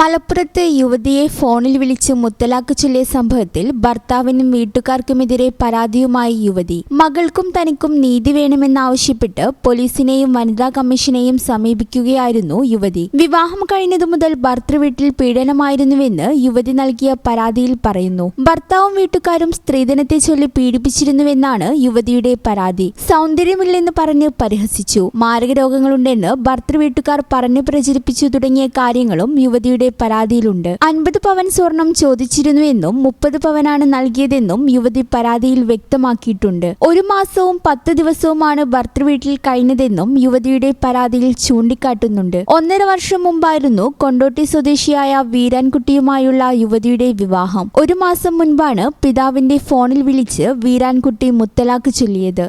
മലപ്പുറത്ത് യുവതിയെ ഫോണിൽ വിളിച്ച് മുത്തലാക്ക് ചൊല്ലിയ സംഭവത്തിൽ ഭർത്താവിനും വീട്ടുകാർക്കുമെതിരെ പരാതിയുമായി യുവതി. മകൾക്കും തനിക്കും നീതി വേണമെന്നാവശ്യപ്പെട്ട് പോലീസിനെയും വനിതാ കമ്മീഷനെയും സമീപിക്കുകയായിരുന്നു യുവതി. വിവാഹം കഴിഞ്ഞതു മുതൽ ഭർത്തൃവീട്ടിൽ പീഡനമായിരുന്നുവെന്ന് യുവതി നൽകിയ പരാതിയിൽ പറയുന്നു. ഭർത്താവും വീട്ടുകാരും സ്ത്രീധനത്തെ ചൊല്ലി പീഡിപ്പിച്ചിരുന്നുവെന്നാണ് യുവതിയുടെ പരാതി. സൗന്ദര്യമില്ലെന്ന് പറഞ്ഞ് പരിഹസിച്ചു. മാരക രോഗങ്ങളുണ്ടെന്ന് ഭർത്തൃവീട്ടുകാർ പറഞ്ഞു പ്രചരിപ്പിച്ചു തുടങ്ങിയ കാര്യങ്ങളും യുവതിയുടെ പരാതിയിലുണ്ട്. അൻപത് പവൻ സ്വർണം ചോദിച്ചിരുന്നുവെന്നും മുപ്പത് പവനാണ് നൽകിയതെന്നും യുവതി പരാതിയിൽ വ്യക്തമാക്കിയിട്ടുണ്ട്. ഒരു മാസവും പത്ത് ദിവസവുമാണ് ഭർത്തൃവീട്ടിൽ കഴിഞ്ഞതെന്നും യുവതിയുടെ പരാതിയിൽ ചൂണ്ടിക്കാട്ടുന്നുണ്ട്. ഒന്നര വർഷം മുമ്പായിരുന്നു കൊണ്ടോട്ടി സ്വദേശിയായ വീരാൻകുട്ടിയുമായുള്ള യുവതിയുടെ വിവാഹം. ഒരു മാസം മുൻപാണ് പിതാവിന്റെ ഫോണിൽ വിളിച്ച് വീരാൻകുട്ടി മുത്തലാക്ക് ചൊല്ലിയത്.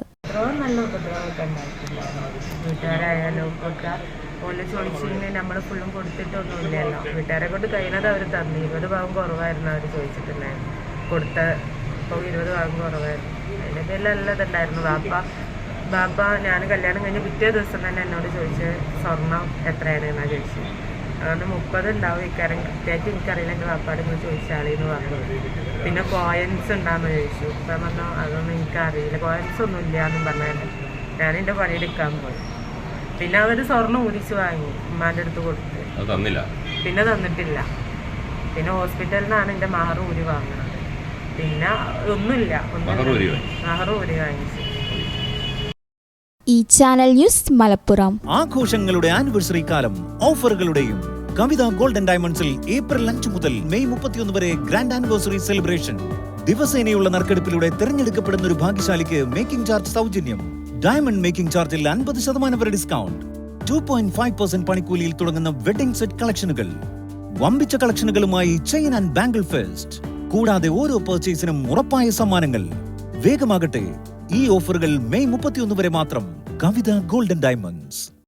ഒക്കെ ഓൽ ചോദിച്ചിങ്ങനെ നമ്മൾ ഫുള്ളും കൊടുത്തിട്ടൊന്നുമില്ലല്ലോ. വീട്ടുകാരെ കൊണ്ട് കഴിയുന്നത് അവർ തന്നു. ഇരുപത് ഭാഗം കുറവായിരുന്നു അവർ ചോദിച്ചിട്ടുണ്ടായിരുന്നു. കൊടുത്ത ഇപ്പോൾ ഇരുപത് ഭാഗം കുറവായിരുന്നു. അതിന്റെ പേരിൽ നല്ലതുണ്ടായിരുന്നു ബാപ്പ ബാപ്പ ഞാൻ കല്യാണം കഴിഞ്ഞ് പിറ്റേ ദിവസം തന്നെ എന്നോട് ചോദിച്ച് സ്വർണം എത്രയാണ്? എന്നാ ചോദിച്ചു. അതുകൊണ്ട് മുപ്പത് ഉണ്ടാവും ഇക്കാരം. കൃത്യമായിട്ട് എനിക്കറിയില്ല എന്റെ വാപ്പാട് ചോദിച്ചാളി ചോദിച്ചാളെന്ന് പറഞ്ഞു. പിന്നെ കോയൻസ് ഉണ്ടാന്ന് ചോദിച്ചു. ഞാൻ പറഞ്ഞു അതൊന്നും എനിക്കറിയില്ല. കോയൻസ് ഒന്നും ഇല്ല എന്നും പറഞ്ഞാൽ ഞാൻ പണിയെടുക്കാൻ പോയി. പിന്നെ അവർ സ്വർണം ഊരിച്ചു വാങ്ങി ഉമ്മാന്റെ അടുത്ത് കൊടുത്ത്. അത് തന്നില്ല? പിന്നെ തന്നിട്ടില്ല. പിന്നെ ഹോസ്പിറ്റലിൽ നിന്നാണ് എന്റെ മഹർ ഊരി വാങ്ങുന്നത് പിന്നെ ഒന്നുമില്ല? മഹർ ഊരി വാങ്ങിച്ചു. ഈ ചാനൽ ന്യൂസ് മലപ്പുറം. ആഘോഷങ്ങളുടെ ആനിവേഴ്സറി കാലം ഓഫറുകളുടെയും കവിത ഗോൾഡൻ ഡയമണ്ട്സിൽ ഏപ്രിൽ അഞ്ച് മുതൽ മെയ് മുപ്പത്തിയൊന്ന് വരെ ഗ്രാൻഡ് ആനിവേഴ്സറി സെലിബ്രേഷൻ. ദിവസേനയുള്ള നറുക്കെടുപ്പിലൂടെ തിരഞ്ഞെടുക്കപ്പെടുന്ന ഒരു ഭാഗ്യശാലിക്ക് മേക്കിംഗ് ചാർജ് സൗജന്യം. ഡയമണ്ട് മേക്കിംഗ് ചാർജിൽ അൻപത് ശതമാനം വരെ discount two point five percent പണിക്കൂലിയിൽ തുടങ്ങുന്ന വെഡിംഗ് സെറ്റ് കളക്ഷനുകൾ വമ്പിച്ച കളക്ഷനുകളുമായി ചെയിൻ ആൻഡ് ബാംഗിൾ ഫെസ്റ്റ് കൂടാതെ ഓരോ പർച്ചേസിനും ഉറപ്പായ സമ്മാനങ്ങൾ. വേഗമാകട്ടെ. ഈ ഓഫറുകൾ മെയ് മുപ്പത്തിയൊന്ന് വരെ മാത്രം. കവിത ഗോൾഡൻ ഡയമണ്ട്സ്